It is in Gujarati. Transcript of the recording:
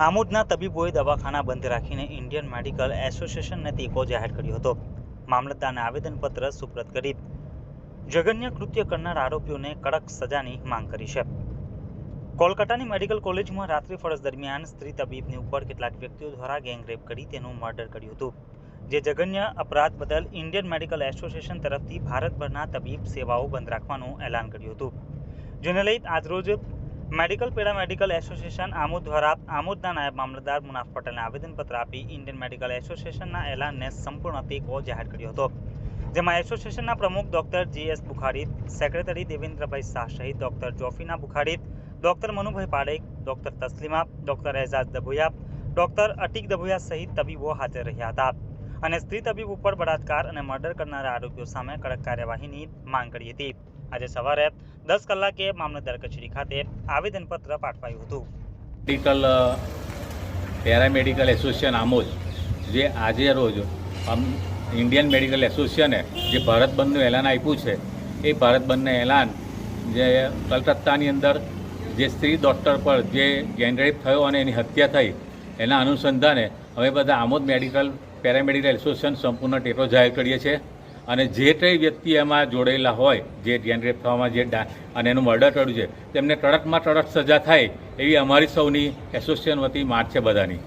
આમોદના તબીબોએ દવાખાના બંધ રાખીને ઇન્ડિયન મેડિકલ એસોસિએશનને ટેકો જાહેર કર્યો હતો. મામલતદારને આવેદનપત્ર સુપ્રત કરી. જઘન્ય કૃત્ય કરનાર આરોપીઓને કડક સજાની માંગ કરી છે. કોલકાતાની મેડિકલ કોલેજમાં રાત્રિ ફરજ દરમિયાન સ્ત્રી તબીબની ઉપર કેટલાક વ્યક્તિઓ દ્વારા ગેંગરેપ કરી તેનું મર્ડર કર્યું હતું. જે જઘન્ય અપરાધ બદલ ઇન્ડિયન મેડિકલ એસોસિએશન તરફથી ભારતભરના તબીબ સેવાઓ બંધ રાખવાનું એલાન કર્યું હતું. જેને લઈ આજરોજ medical para medical association Amod દ્વારા આમોદના નાયબ મામલતદાર મુનાફ પટેલને આવેદનપત્ર આપી ઇન્ડિયન મેડિકલ એસોસિએશનના એલાનને સંપૂર્ણ ટેકો જાહેર કર્યો હતો. જેમાં એસોસિએશનના પ્રમુખ doctor G S Bukhari, secretary Devendrabhai Shah સહિત doctor Jofina Bukhari, doctor Manubhai Padek doctor Taslima, doctor Ejaz Dabhoya, doctor Atik Dabhoya સહિત તબીબો હાજર રહ્યા હતા. અને સ્ત્રી તબીબ ઉપર બળાત્કાર અને મર્ડર કરનારા આરોપીઓ સામે કડક કાર્યવાહીની માંગ કરી હતી. આજે સવારે દસ કલાકે મામલતદાર કચેરી ખાતે આવેદનપત્ર પાઠવાયું હતું. મેડિકલ પેરામેડિકલ એસોસિએશન આમોજ જે આજે રોજ ઇન્ડિયન મેડિકલ એસોસિએશને જે ભારત બંધનું એલાન આપ્યું છે, એ ભારત બંધને એલાન, જે કલકત્તાની અંદર જે સ્ત્રી ડૉક્ટર પર જે ગેંગરેપ થયો અને એની હત્યા થઈ, એના અનુસંધાને અમે બધા આમોદ મેડિકલ પેરામેડિકલ એસોસિએશન સંપૂર્ણ ટેકો જાહેર કરીએ છીએ. અને જે કંઈ વ્યક્તિ એમાં જોડાયેલા હોય, જે ગેંગરેપ થવામાં જે અને એનું મર્ડર કર્યું છે, તેમને કડકમાં કડક સજા થાય એવી અમારી સૌની એસોસિએશન વતી માગ છે બધાની.